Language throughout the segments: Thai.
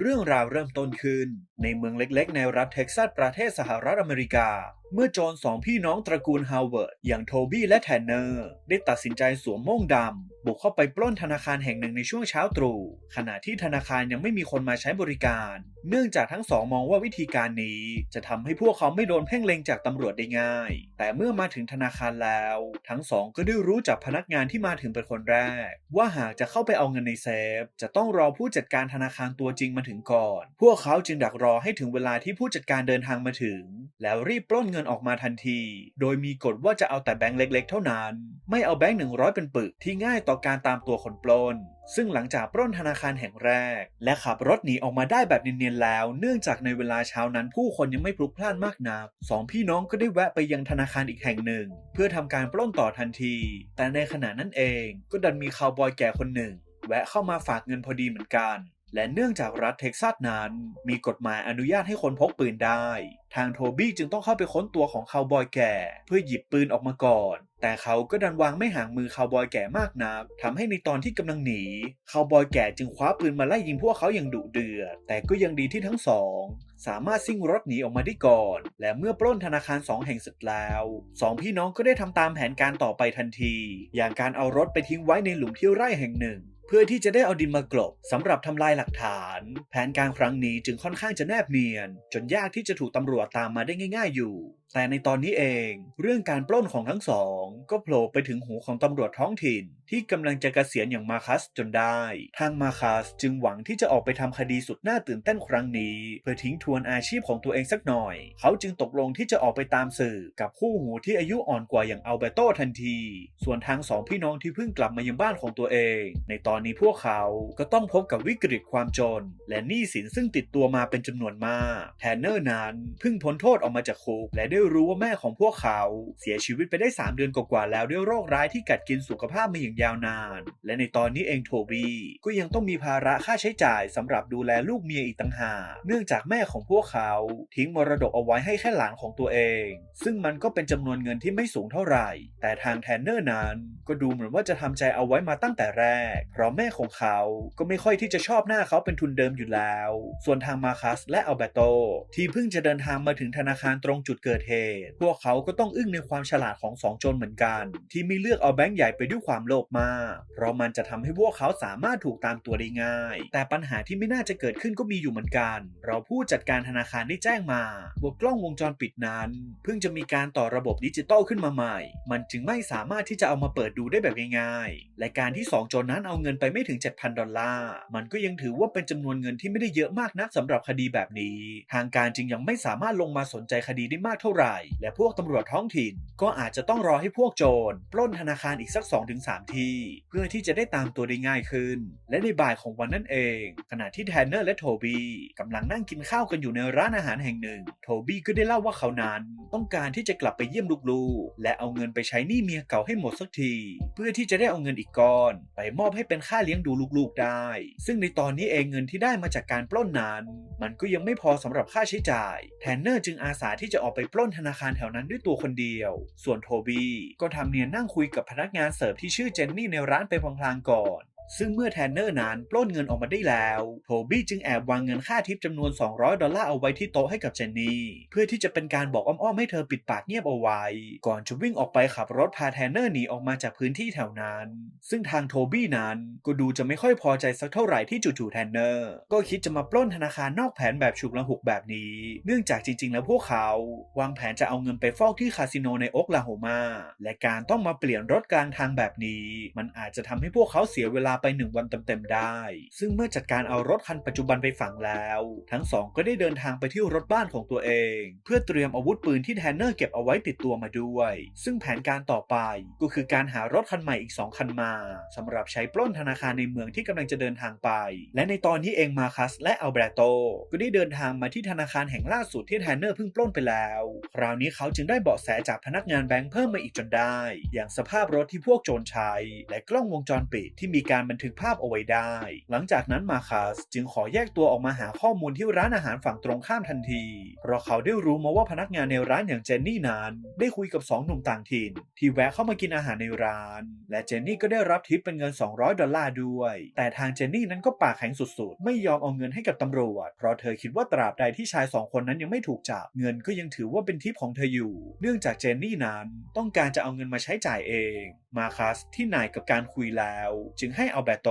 เรื่องราวเริ่มต้นขึ้นในเมืองเล็กๆ ในรัฐเท็กซัสประเทศสหรัฐอเมริกา เมื่อโจรสองพี่น้องตระกูลฮาวเวิร์ดอย่างโทบี้และแทนเนอร์ ได้ตัดสินใจสวมโม่งดำ บุกเข้าไปปล้นธนาคารแห่งหนึ่งในช่วงเช้าตรู่ขณะที่ธนาคารยังไม่มีคนมาใช้บริการ เนื่องจากทั้งสองมองว่าวิธีการนี้จะทำให้พวกเขาไม่โดนเพ่งเล็งจากตำรวจได้ง่าย แต่เมื่อมาถึงธนาคารแล้ว ทั้งสองก็ได้รู้จากพนักงานที่มาถึงเป็นคนแรก ว่าหากจะเข้าไปเอาเงินในเซฟ จะต้องรอผู้จัดการธนาคารตัวจริงมาถึงก่อน พวกเขาจึงดักรอให้ถึงเวลาที่ผู้จัดการเดินทางมาถึง แล้วรีบปล้นเงินออกมาทันที โดยมีกฎว่าจะเอาแต่แบงค์เล็กๆ เท่านั้น ไม่เอาแบงค์หนึ่งร้อยเป็นปึกที่ง่ายต่อการตามตัวคนปล้น ซึ่งหลังจากปล้นธนาคารแห่งแรก และขับรถหนีออกมาได้แบบเนียนๆแล้ว เนื่องจากในเวลาเช้านั้นผู้คนยังไม่พลุกพล่านมากนักสองพี่น้องก็ได้แวะไปยังธนาคารอีกแห่งหนึ่ง เพื่อทำการปล้นต่อทันที แต่ในขณะนั้นเองก็ดันมีคาวบอยแก่คนหนึ่ง แวะเข้ามาฝากเงินพอดีเหมือนกัน และเนื่องจากรัฐเท็กซัสนั้นมีกฎหมายอนุญาตให้คนพกปืนได้ ทางโทบี้จึงต้องเข้าไปค้นตัวของคาวบอยแก่ เพื่อหยิบปืนออกมาก่อน แต่เขาก็ดันวางไม่ห่างมือคาวบอยแก่มากนักทำให้ในตอนที่กำลังหนีคาวบอยแก่จึงคว้าปืนมาไล่ยิงพวกเขาอย่างดุเดือด แต่ก็ยังดีที่ทั้งสอง สามารถซิ่งรถหนีออกมาได้ก่อน และเมื่อปล้นธนาคารสองแห่งเสร็จแล้วสองพี่น้องก็ได้ทำตามแผนการต่อไปทันที อย่างการเอารถไปทิ้งไว้ในหลุมที่ไร่แห่งหนึ่ง เพื่อที่จะได้เอาดินมากลบสำหรับทำลายหลักฐาน แผนการครั้งนี้จึงค่อนข้างจะแนบเนียน จนยากที่จะถูกตำรวจตามมาได้ง่าย ๆอยู่ แต่ในตอนนี้เองเรื่องการปล้นของทั้งสอง ก็โผล่ไปถึงหูของตำรวจท้องถิ่น ที่กำลังจะเกษียณอย่างมาคัสจนได้ ทางมาคัสจึงหวังที่จะออกไปทำคดีสุดน่าตื่นเต้นครั้งนี้ เพื่อทิ้งทวนอาชีพของตัวเองสักหน่อย เขาจึงตกลงที่จะออกไปตามสื่อกับคู่หูที่อายุอ่อนกว่าอย่างอัลเบโตทันที ส่วนทางสองพี่น้องที่เพิ่งกลับมายังบ้านของตัวเอง ในตอนนี้พวกเขาก็ต้องพบกับวิกฤตความจน และหนี้สินซึ่งติดตัวมาเป็นจำนวนมากแทนเนอร์นั้นเพิ่งพ้นโทษออกมาจากคุกและได้รู้ว่าแม่ของพวกเขา เสียชีวิตไปได้ 3 เดือนกว่าๆแล้วด้วยโรคร้ายที่กัดกินสุขภาพมาอย่างยาวนาน และในตอนนี้เองโทบี้ก็ยังต้องมีภาระค่าใช้จ่ายสำหรับดูแลลูกเมียอีกต่างหากเนื่องจากแม่ของพวกเขา ทิ้งมรดกเอาไว้ให้แค่หลานของตัวเอง ซึ่งมันก็เป็นจำนวนเงินที่ไม่สูงเท่าไหร่ แต่ทางแทนเนอร์นั้น ก็ดูเหมือนว่าจะทำใจเอาไว้มาตั้งแต่แรก เพราะแม่ของเขาก็ไม่ค่อยที่จะชอบหน้าเขาเป็นทุนเดิมอยู่แล้ว ส่วนทางมาคัสและอัลเบโตที่เพิ่งจะเดินทางมาถึงธนาคารตรงจุดเกิดเหตุพวกเขาก็ต้องอึ้งในความฉลาดของสองโจรเหมือนกัน ที่ไม่เลือกเอาแบงค์ใหญ่ไปด้วยความโลภมาก เพราะมันจะทำให้พวกเขาสามารถถูกตามตัวได้ง่าย แต่ปัญหาที่ไม่น่าจะเกิดขึ้นก็มีอยู่เหมือนกัน เราผู้จัดการธนาคารได้แจ้งมาว่ากล้องวงจรปิดนั้น เพิ่งจะมีการต่อระบบดิจิตอลขึ้นมาใหม่ มันจึงไม่สามารถที่จะเอามาเปิดดูได้แบบง่ายๆ และการที่สองโจรนั้นเอาเงินไปไม่ถึง 7,000 ดอลลาร์ มันก็ยังถือว่าเป็นจำนวนเงินที่ไม่ได้เยอะมากนักสำหรับคดีแบบนี้ ทางการจึงยังไม่สามารถลงมาสนใจคดีได้มากเท่าไหร่ และพวกตำรวจท้องถิ่น ก็อาจจะต้องรอให้พวกโจรปล้นธนาคารอีกสัก 2-3 ที เพื่อที่จะได้ตามตัวได้ง่ายขึ้น และในบ่ายของวันนั้นเอง ขณะที่แทนเนอร์และโทบี้กำลังนั่งกินข้าวกันอยู่ในร้านอาหารแห่งหนึ่ง โทบี้ก็ได้เล่าว่าเขานั้น ต้องการที่จะกลับไปเยี่ยมลูกๆ และเอาเงินไปใช้หนี้เมียเก่าให้หมดสักที เพื่อที่จะได้เอาเงินอีกก้อน ไปมอบให้เป็นค่าเลี้ยงดูลูกๆได้ ซึ่งในตอนนี้เองเงินที่ได้มาจากการปล้นนั้น มันก็ยังไม่พอสำหรับค่าใช้จ่าย แทนเนอร์จึงอาสาที่จะออกไปปล้นธนาคารแถวนั้นด้วยตัวคนเดียว ส่วนโทบี้ก็ทำเนียนนั่งคุยกับพนักงานเสิร์ฟที่ชื่อเจนนี่ในร้านไปพลางๆก่อน ซึ่งเมื่อแทนเนอร์นั้นปล้นเงินออกมาได้แล้ว โทบี้จึงแอบวางเงินค่าทิปจำนวน 200 ดอลลาร์เอาไว้ที่โต๊ะให้กับเจนนี่ เพื่อที่จะเป็นการบอกอ้อมๆให้เธอปิดปากเงียบเอาไว้ ก่อนจะวิ่งออกไปขับรถพาแทนเนอร์หนีออกมาจากพื้นที่แถวนั้น ซึ่งทางโทบี้นั้นก็ดูจะไม่ค่อยพอใจสักเท่าไหร่ที่จู่ๆแทนเนอร์ ก็คิดจะมาปล้นธนาคารนอกแผนแบบฉุกละหุกแบบนี้ เนื่องจากจริง ๆ แล้วพวกเขา วางแผนจะเอาเงินไปฟอกที่คาสิโนในโอคลาโฮมาและการต้องมาเปลี่ยนรถกลางทางแบบนี้ มันอาจจะทำให้พวกเขาเสียเวลาไปหนึ่งวันเต็มๆได้ ซึ่งเมื่อจัดการเอารถคันปัจจุบันไปฝังแล้ว ทั้งสองก็ได้เดินทางไปที่รถบ้านของตัวเอง เพื่อเตรียมอาวุธปืนที่แทนเนอร์เก็บเอาไว้ติดตัวมาด้วย ซึ่งแผนการต่อไปก็คือการหารถคันใหม่อีก 2 คันมาสำหรับใช้ปล้นธนาคารในเมืองที่กำลังจะเดินทางไป และในตอนนี้เองมาคัสและอัลเบรโตก็ได้เดินทางมาที่ธนาคารแห่งล่าสุดที่แทนเนอร์เพิ่งปล้นไปแล้ว คราวนี้เขาจึงได้เบาะแสจากพนักงานแบงค์เพิ่มมาอีกจนได้ อย่างสภาพรถที่พวกโจรใช้ และกล้องวงจรปิดที่มีการบันทึกภาพเอาไว้ได้ หลังจากนั้นมาคัสจึงขอแยกตัวออกมาหาข้อมูลที่ร้านอาหารฝั่งตรงข้ามทันที เพราะเขาได้รู้มาว่าพนักงานในร้านอย่างเจนนี่นั้นได้คุยกับสองหนุ่มต่างถิ่น ที่แวะเข้ามากินอาหารในร้าน และเจนนี่ก็ได้รับทิปเป็นเงิน 200 ดอลลาร์ด้วย แต่ทางเจนนี่นั้นก็ปากแข็งสุดๆ ไม่ยอมเอาเงินให้กับตำรวจ เพราะเธอคิดว่าตราบใดที่ชายสองคนนั้นยังไม่ถูกจับเงินก็ยังถือว่าเป็นทิปของเธออยู่ เนื่องจากเจนนี่นั้นต้องการจะเอาเงินมาใช้จ่ายเองมาคัสที่หน่ายกับการคุยแล้ว จึงให้อัลเบโต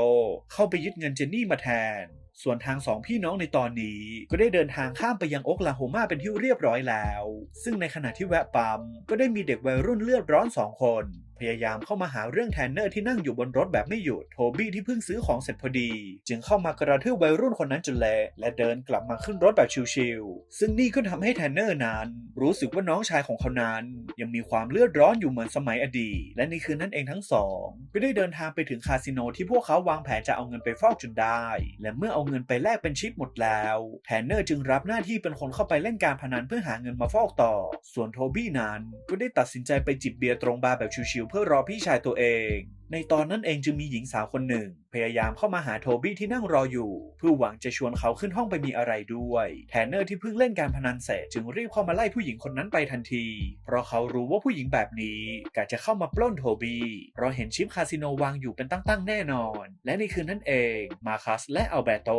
เข้าไปยึดเงินเจนนี่มาแทน ส่วนทางสองพี่น้องในตอนนี้ก็ได้เดินทางข้ามไปยังโอกลาโฮมาเป็นที่เรียบร้อยแล้ว ซึ่งในขณะที่แวะปั๊มก็ได้มีเด็กวัยรุ่นเลือดร้อนสองคน พยายามเข้ามาหาเรื่องแทนเนอร์ที่นั่งอยู่บนรถแบบไม่หยุด โทบี้ที่เพิ่งซื้อของเสร็จพอดี จึงเข้ามากระทืบวัยรุ่นคนนั้นจนเละและเดินกลับมาขึ้นรถแบบชิลๆ ซึ่งนี่ก็ทำให้แทนเนอร์นั้น รู้สึกว่าน้องชายของเขานั้น ยังมีความเลือดร้อนอยู่เหมือนสมัยอดีต และในคืนนั้นเองทั้งสองก็ได้เดินทางไปถึงคาสิโนที่พวกเขาวางแผนจะเอาเงินไปฟอกจนได้ และเมื่อเอาเงินไปแลกเป็นชิปหมดแล้วแทนเนอร์จึงรับหน้าที่เป็นคนเข้าไปเล่นการพนันเพื่อหาเงินมาฟอกต่อ ส่วนโทบี้นั้นก็ได้ตัดสินใจไปจิบเบียร์ตรงบาร์แบบชิลเพื่อรอพี่ชายตัวเอง ในตอนนั้นเองจึงมีหญิงสาวคนหนึ่ง พยายามเข้ามาหาโทบี้ที่นั่งรออยู่ เพื่อหวังจะชวนเขาขึ้นห้องไปมีอะไรด้วยแทนเนอร์ที่เพิ่งเล่นการพนันเสร็จจึงรีบเข้ามาไล่ผู้หญิงคนนั้นไปทันที เพราะเขารู้ว่าผู้หญิงแบบนี้กะจะเข้ามาปล้นโทบี้เพราะเห็นชิปคาสิโนวางอยู่เป็นตั้งๆแน่นอน และในคืนนั้นเองมาคัสและอัลเบโต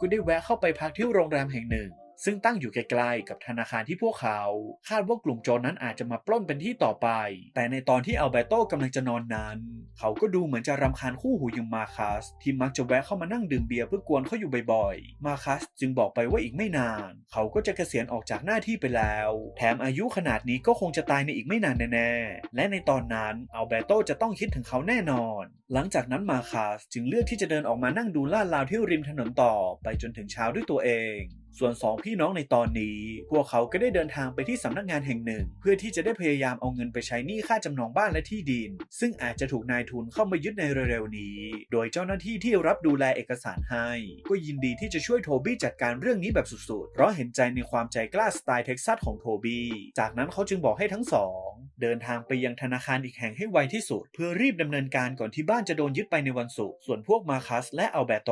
ก็ได้แวะเข้าไปพักที่โรงแรมแห่งหนึ่ง ซึ่งตั้งอยู่ใกล้ๆกับธนาคารที่พวกเขา คาดว่ากลุ่มโจรนั้นอาจจะมาปล้นเป็นที่ต่อไป แต่ในตอนที่อัลเบโตกำลังจะนอนนั้น เขาก็ดูเหมือนจะรำคาญคู่หูอย่างมาคัส ที่มักจะแวะเข้ามานั่งดื่มเบียร์เพื่อกวนเขาอยู่บ่อยๆ มาคัสจึงบอกไปว่าอีกไม่นาน เขาก็จะเกษียณออกจากหน้าที่ไปแล้ว แถมอายุขนาดนี้ก็คงจะตายในอีกไม่นานแน่ๆ และในตอนนั้นอัลเบโตจะต้องคิดถึงเขาแน่นอนหลังจากนั้นมาคัสจึงเลือกที่จะเดินออกมานั่งดูลาดราวที่ริมถนนต่อไปจนถึงเช้าด้วยตัวเอง ส่วนสองพี่น้องในตอนนี้ พวกเขาก็ได้เดินทางไปที่สำนักงานแห่งหนึ่ง เพื่อที่จะได้พยายามเอาเงินไปใช้หนี้ค่าจำนองบ้านและที่ดิน ซึ่งอาจจะถูกนายทุนเข้ามายึดในเร็วๆนี้ โดยเจ้าหน้าที่ที่รับดูแลเอกสารให้ ก็ยินดีที่จะช่วยโทบี้จัดการเรื่องนี้แบบสุดๆ เพราะเห็นใจในความใจกล้าสไตล์เท็กซัสของโทบี้ จากนั้นเขาจึงบอกให้ทั้งสอง เดินทางไปยังธนาคารอีกแห่งให้ไวที่สุด เพื่อรีบดำเนินการก่อนที่บ้านจะโดนยึดไปในวันศุกร์ส่วนพวกมาคัสและอัลเบโต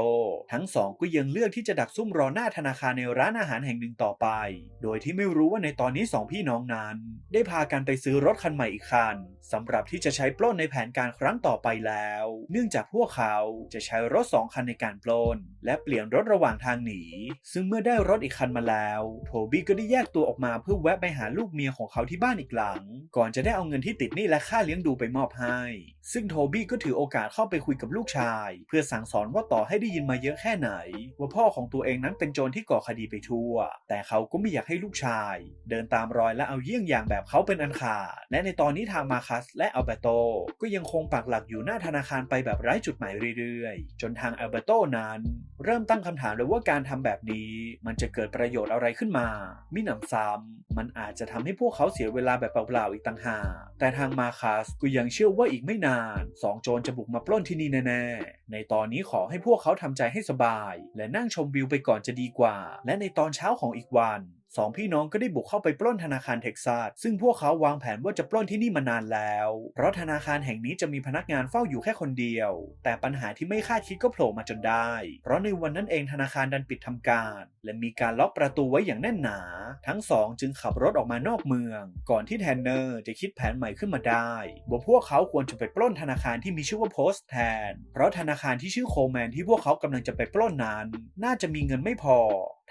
ทั้งสองก็ยังเลือกที่จะดักซุ่มรอหน้าธนาคารในร้านอาหารแห่งหนึ่งต่อไป โดยที่ไม่รู้ว่าในตอนนี้สองพี่น้องนั้น ได้พากันไปซื้อรถคันใหม่อีกคันสำหรับที่จะใช้ปล้นในแผนการครั้งต่อไปแล้ว เนื่องจากพวกเขาจะใช้รถสองคันในการปล้น และเปลี่ยนรถระหว่างทางหนี ซึ่งเมื่อได้รถอีกคันมาแล้ว โทบี้ก็ได้แยกตัวออกมาเพื่อแวะไปหาลูกเมียของเขาที่บ้านอีกหลัง ก่อนจะได้เอาเงินที่ติดหนี้และค่าเลี้ยงดูไปมอบให้ ซึ่งโทบี้ก็ถือโอกาสเข้าไปคุยกับลูกชาย เพื่อสั่งสอนว่าต่อให้ได้ยินมาเยอะแค่ไหน ว่าพ่อของตัวเองนั้นเป็นโจรที่ก่อคดีไปทั่ว แต่เขาก็ไม่อยากให้ลูกชาย เดินตามรอยและเอาเยี่ยงอย่างแบบเขาเป็นอันขาดและในตอนนี้ทางมาคัสและอัลเบโตก็ยังคงปักหลักอยู่หน้าธนาคารไปแบบไร้จุดหมายเรื่อยๆ จนทางอัลเบโตนั้น เริ่มตั้งคำถามเลยว่าการทำแบบนี้ มันจะเกิดประโยชน์อะไรขึ้นมามิหนำซ้ำมันอาจจะทำให้พวกเขาเสียเวลาแบบเปล่าๆอีกต่างหากแต่ทางมาคาสก็ยังเชื่อว่าอีกไม่นานสองโจรจะบุกมาปล้นที่นี่แน่ๆ ในตอนนี้ขอให้พวกเขาทำใจให้สบาย และนั่งชมวิวไปก่อนจะดีกว่า และในตอนเช้าของอีกวัน สองพี่น้องก็ได้บุกเข้าไปปล้นธนาคารเท็กซัสซึ่งพวกเขาวางแผนว่าจะปล้นที่นี่มานานแล้ว เพราะธนาคารแห่งนี้จะมีพนักงานเฝ้าอยู่แค่คนเดียว แต่ปัญหาที่ไม่คาดคิดก็โผล่มาจนได้ เพราะในวันนั้นเองธนาคารดันปิดทำการ และมีการล็อกประตูไว้อย่างแน่นหนา ทั้งสองจึงขับรถออกมานอกเมือง ก่อนที่แทนเนอร์จะคิดแผนใหม่ขึ้นมาได้ว่าพวกเขาควรจะไปปล้นธนาคารที่มีชื่อว่าโพสแทน เพราะธนาคารที่ชื่อโคลแมนที่พวกเขากำลังจะไปปล้นนั้น น่าจะมีเงินไม่พอ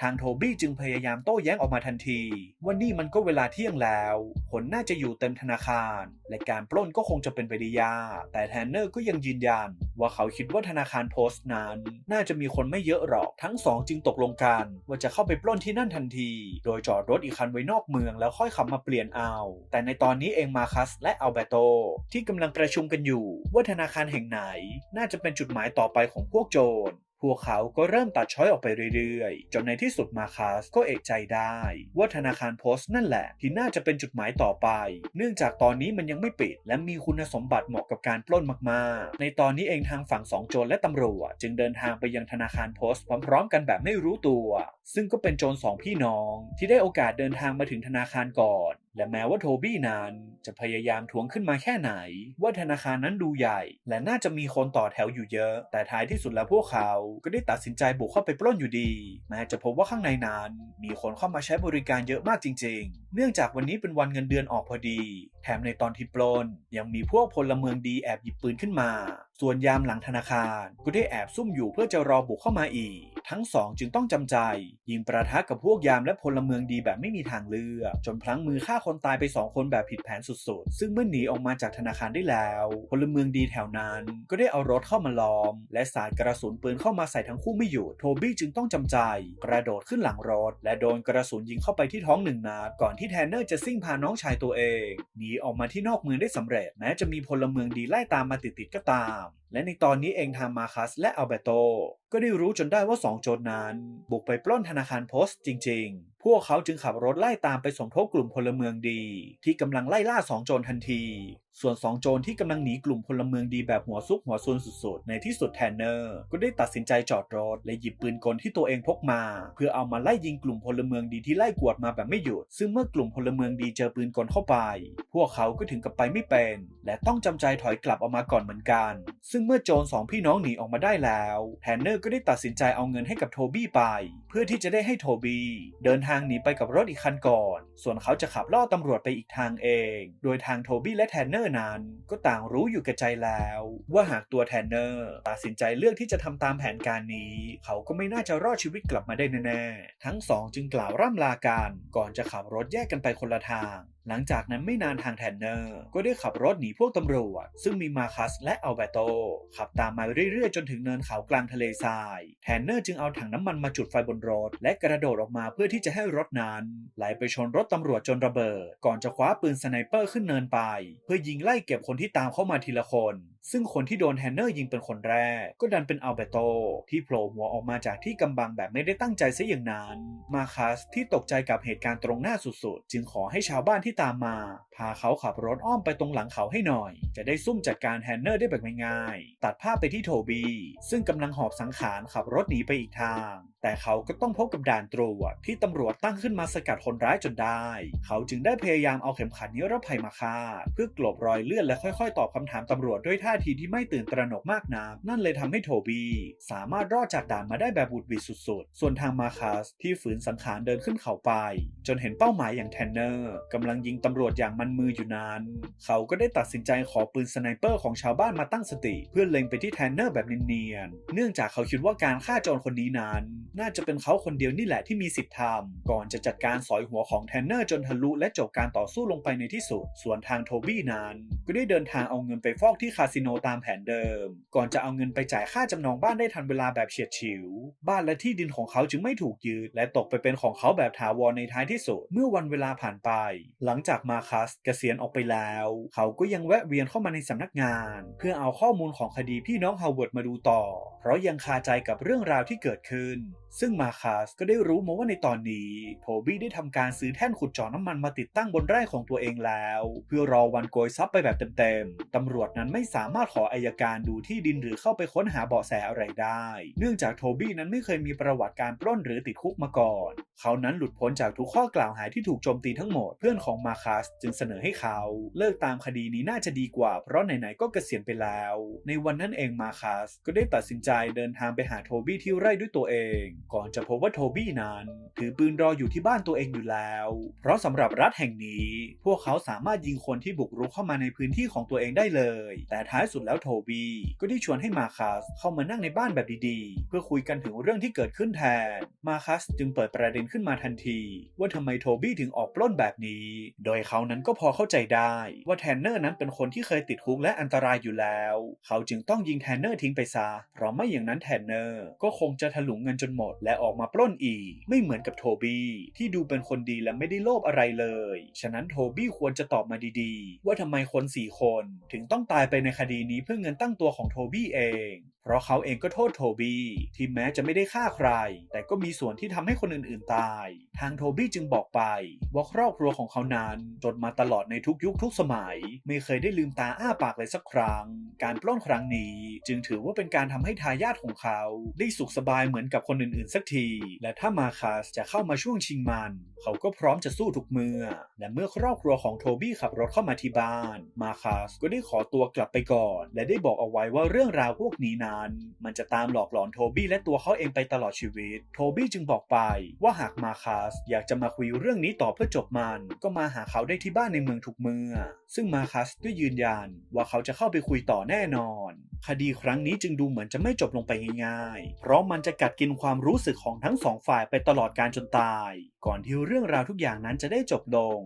ทางโทบี้จึงพยายามโต้แย้งออกมาทันที ว่านี่มันก็เวลาเที่ยงแล้วผลน่าจะอยู่เต็มธนาคาร และการปล้นก็คงจะเป็นไปได้ยากแต่แทนเนอร์ก็ยังยืนยัน ว่าเขาคิดว่าธนาคารโพสต์นั้น น่าจะมีคนไม่เยอะหรอกทั้งสองจึงตกลงกัน ว่าจะเข้าไปปล้นที่นั่นทันที โดยจอดรถอีกคันไว้นอกเมืองแล้วค่อยขับมาเปลี่ยนเอา แต่ในตอนนี้เองมาคัสและอัลเบโตที่กำลังประชุมกันอยู่ ว่าธนาคารแห่งไหน น่าจะเป็นจุดหมายต่อไปของพวกโจร พวกเขาก็เริ่มตัดช้อยออกไปเรื่อยๆ จนในที่สุดมาคัสก็เอกใจได้ ว่าธนาคารโพสต์นั่นแหละ ที่น่าจะเป็นจุดหมายต่อไป เนื่องจากตอนนี้มันยังไม่ปิด และมีคุณสมบัติเหมาะกับการปล้นมากๆ ในตอนนี้เองทางฝั่งสองโจรและตำรวจ จึงเดินทางไปยังธนาคารโพสต์พร้อมๆ กันแบบไม่รู้ตัว ซึ่งก็เป็นโจรสองพี่น้อง ที่ได้โอกาสเดินทางมาถึงธนาคารก่อน และแม้ว่าโทบี้นันจะพยายามทวงขึ้นมาแค่ไหน ว่าธนาคารนั้นดูใหญ่ และน่าจะมีคนต่อแถวอยู่เยอะ แต่ท้ายที่สุดแล้วพวกเขาก็ได้ตัดสินใจบุกเข้าไปปล้นอยู่ดี แม้จะพบว่าข้างในนั้นมีคนเข้ามาใช้บริการเยอะมากจริง ๆ เนื่องจากวันนี้เป็นวันเงินเดือนออกพอดี แถมในตอนที่ปล้น ยังมีพวกพลเมืองดีแอบหยิบปืนขึ้นมา ส่วนยามหลังธนาคาร ก็ได้แอบซุ่มอยู่เพื่อจะรอบุกเข้ามาอีก ทั้งสองจึงต้องจำใจ ยิงประทะกับพวกยามและพลเมืองดีแบบไม่มีทางเลือก จนพลั้งมือฆ่าคนตายไปสองคนแบบผิดแผนสุดๆ ซึ่งเมื่อหนีออกมาจากธนาคารได้แล้ว พลเมืองดีแถวนั้น ก็ได้เอารถเข้ามาล้อม และสาดกระสุนปืนเข้ามาใส่ทั้งคู่ไม่หยุดโทบี้จึงต้องจำใจ กระโดดขึ้นหลังรถ และโดนกระสุนยิงเข้าไปที่ท้องหนึ่งนัดก่อนที่ทีแทนเนอร์จะซิ่งพาน้องชายตัวเองหนีออกมาที่นอกเมืองได้สำเร็จ แม้จะมีพลเมืองดีไล่ตามมาติดๆก็ตาม และในตอนนี้เองทางมาคัสและอัลเบโต ก็ได้รู้จนได้ว่าสองโจรนั้น บุกไปปล้นธนาคารโพสต์จริง ๆ พวกเขาจึงขับรถไล่ตามไปสมทบกลุ่มพลเมืองดี ที่กำลังไล่ล่าสองโจรทันที ส่วนสองโจรที่กำลังหนีกลุ่มพลเมืองดีแบบหัวซุกหัวซุนสุดๆ ในที่สุดแทนเนอร์ ก็ได้ตัดสินใจจอดรถและหยิบปืนกลที่ตัวเองพกมา เพื่อเอามาไล่ยิงกลุ่มพลเมืองดีที่ไล่กวดมาแบบไม่หยุด ซึ่งเมื่อกลุ่มพลเมืองดีเจอปืนกลเข้าไป พวกเขาก็ถึงกับไปไม่เป็น และต้องจำใจถอยกลับออกมาก่อนเหมือนกัน ซึ่งเมื่อโจรสองพี่น้องหนีออกมาได้แล้วแทนเนอร์ก็ได้ตัดสินใจเอาเงินให้กับโทบี้ไป เพื่อที่จะได้ให้โทบี้เดินทางหนีไปกับรถอีกคันก่อน ส่วนเขาจะขับล่อตำรวจไปอีกทางเอง โดยทางโทบี้และแทนเนอร์นั้น ก็ต่างรู้อยู่กับใจแล้ว ว่าหากตัวแทนเนอร์ตัดสินใจเลือกที่จะทำตามแผนการนี้ เขาก็ไม่น่าจะรอดชีวิตกลับมาได้แน่ๆทั้งสองจึงกล่าวร่ำลากันก่อนจะขับรถแยกกันไปคนละทางหลังจากนั้นไม่นานทางแทนเนอร์ ก็ได้ขับรถหนีพวกตำรวจ ซึ่งมีมาคัสและอัลเบโต ขับตามมาเรื่อยๆ จนถึงเนินเขากลางทะเลทราย แทนเนอร์จึงเอาถังน้ำมันมาจุดไฟบนรถ และกระโดดออกมาเพื่อที่จะให้รถนั้นไหลไปชนรถตำรวจจนระเบิด ก่อนจะคว้าปืนสไนเปอร์ขึ้นเนินไป เพื่อยิงไล่เก็บคนที่ตามเข้ามาทีละคน ซึ่งคนที่โดนแทนเนอร์ยิงเป็นคนแรก ก็ดันเป็นอัลเบโต ที่โผล่หัวออกมาจากที่กำบังแบบไม่ได้ตั้งใจซะอย่างนั้น มาคัสที่ตกใจกับเหตุการณ์ตรงหน้าสุดๆ จึงขอให้ชาวบ้านที่ตามมา พาเขาขับรถอ้อมไปตรงหลังเขาให้หน่อย จะได้ซุ่มจัดการแทนเนอร์ได้แบบง่ายๆตัดภาพไปที่โทบีซึ่งกำลังหอบสังขารขับรถหนีไปอีกทาง แต่เขาก็ต้องพบกับด่านตรวจที่ตำรวจตั้งขึ้นมาสกัดคนร้ายจนได้ เขาจึงได้พยายามเอาเข็มขัดนิรภัยมาคาดเพื่อกลบรอยเลือดและค่อยๆ ตอบคำถามตำรวจด้วยท่าทีที่ไม่ตื่นตระหนกมากนัก นั่นเลยทำให้โทบีสามารถรอดจากด่านมาได้แบบบุดบิดสุดๆ ส่วนทางมาคัสที่ฝืนสังขารเดินขึ้นเขาไป จนเห็นเป้าหมายอย่างแทนเนอร์กำลังยิงตำรวจอย่างมันมืออยู่นั้นเขาก็ได้ตัดสินใจขอปืนสไนเปอร์ของชาวบ้านมาตั้งสติ เพื่อเล็งไปที่แทนเนอร์แบบเนียนๆเนื่องจากเขาคิดว่าการฆ่าโจรคนนี้นั้นน่าจะเป็นเขาคนเดียวนี่แหละที่มีสิทธิ์ทำก่อนจะจัดการสอยหัวของแทนเนอร์จนทะลุและจบการต่อสู้ลงไปในที่สุด ส่วนทางโทบี้นั้น ก็ได้เดินทางเอาเงินไปฟอกที่คาสิโนตามแผนเดิม ก่อนจะเอาเงินไปจ่ายค่าจำนองบ้านได้ทันเวลาแบบเฉียดฉิว บ้านและที่ดินของเขาจึงไม่ถูกยึดและตกไปเป็นของเขาแบบถาวรในท้ายที่สุด เมื่อวันเวลาผ่านไป หลังจากมาคัสเกษียณออกไปแล้ว เขาก็ยังแวะเวียนเข้ามาในสำนักงาน เพื่อเอาข้อมูลของคดีพี่น้องฮาวเวิร์ดมาดูต่อ เพราะยังคาใจกับเรื่องราวที่เกิดขึ้น ซึ่งมาคัสก็ได้รู้มาว่าในตอนนี้โทบี้ได้ทำการซื้อแท่นขุดเจาะน้ำมันมาติดตั้งบนไร่ของตัวเองแล้ว เพื่อรอวันโกยทรัพย์ไปแบบเต็มๆตำรวจนั้นไม่สามารถขออายการดูที่ดินหรือเข้าไปค้นหาเบาะแสอะไรได้ เนื่องจากโทบี้นั้นไม่เคยมีประวัติการปล้นหรือติดคุกมาก่อน เขานั้นหลุดพ้นจากทุกข้อกล่าวหาที่ถูกโจมตีทั้งหมด เพื่อนของมาคัสจึงเสนอให้เขา เลิกตามคดีนี้น่าจะดีกว่า เพราะไหนๆก็เกษียณไปแล้ว ในวันนั้นเองมาคัสก็ได้ตัดสินใจเดินทางไปหาโทบี้ที่ไร่ด้วยตัวเองก่อนจะพบว่าโทบี้นั้นถือปืนรออยู่ที่บ้านตัวเองอยู่แล้ว เพราะสำหรับรัฐแห่งนี้ พวกเขาสามารถยิงคนที่บุกรุกเข้ามาในพื้นที่ของตัวเองได้เลย แต่ท้ายสุดแล้วโทบี้ก็ได้ชวนให้มาคัสเข้ามานั่งในบ้านแบบดีๆ เพื่อคุยกันถึงเรื่องที่เกิดขึ้นแทน มาคัสจึงเปิดประเด็นขึ้นมาทันที ว่าทำไมโทบี้ถึงออกปล้นแบบนี้ โดยเขานั้นก็พอเข้าใจได้ ว่าแทนเนอร์นั้นเป็นคนที่เคยติดคุกและอันตรายอยู่แล้ว เขาจึงต้องยิงแทนเนอร์ทิ้งไปซะเพราะไม่อย่างนั้นแทนเนอร์ก็คงจะถลุงเงินจนหมดและออกมาปล้นอีก ไม่เหมือนกับโทบี้ที่ดูเป็นคนดีและไม่ได้โลภอะไรเลย ฉะนั้นโทบี้ควรจะตอบมาดีๆ ว่าทำไมคนสี่คน ถึงต้องตายไปในคดีนี้เพื่อเงินตั้งตัวของโทบี้เอง เพราะเขาเองก็โทษโทบี้ที่แม้จะไม่ได้ฆ่าใคร แต่ก็มีส่วนที่ทำให้คนอื่นๆตาย ทางโทบี้จึงบอกไป ว่าครอบครัวของเขานั้นจนมาตลอดในทุกยุคทุกสมัย ไม่เคยได้ลืมตาอ้าปากเลยสักครั้ง การปล้นครั้งนี้จึงถือว่าเป็นการทำให้ทายาทของเขา ได้สุขสบายเหมือนกับคนอื่นๆ สักที และถ้ามาคัสจะเข้ามาช่วงชิงมัน เขาก็พร้อมจะสู้ทุกเมื่อ และเมื่อครอบครัวของโทบี้ขับรถเข้ามาที่บ้าน มาคัสก็ได้ขอตัวกลับไปก่อน และได้บอกเอาไว้ว่าเรื่องราวพวกนี้นั้น มันจะตามหลอกหลอนโทบี้และตัวเขาเองไปตลอดชีวิต โทบี้จึงบอกไปว่าหากมาคัสอยากจะมาคุยเรื่องนี้ต่อเพื่อจบมัน ก็มาหาเขาได้ที่บ้านในเมืองทุกเมื่อ ซึ่งมาคัสก็ยืนยันว่าเขาจะเข้าไปคุยต่อแน่นอน คดีครั้งนี้จึงดูเหมือนจะไม่จบลงไปง่ายๆ เพราะมันจะกัดกินความรู้สึกของทั้งสองฝ่ายไปตลอดการจนตาย ก่อนที่เรื่องราวทุกอย่างนั้นจะได้จบลง